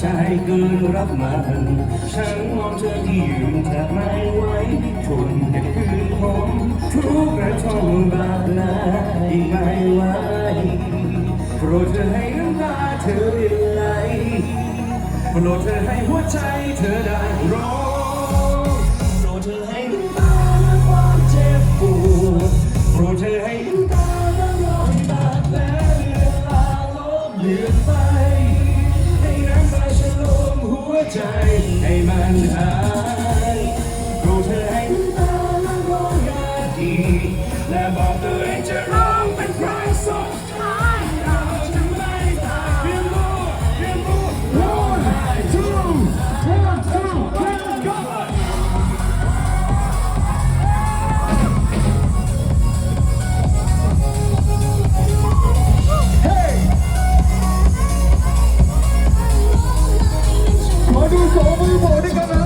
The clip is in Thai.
เกินรับมันฉันมองเธอที่ยืนแทบไม่ไหวทนแต่คืนผมทุกกระทงบาดนาอีกไม่ไหวโปรดเธอให้น้ำตาเธอได้ไหลโปรดเธอให้หัวใจเธอได้ร้องโปรดเธอให้น้ำตาและความเจ็บปวดโปรดเธอให้น้ำตาและรอยบาดแผลเลือนลาลบเลือนไป ให้มันหายโปรดเธอให้น้ำตาและร้องยาดีและบอกตัวเอง โบกด้วยกันนะ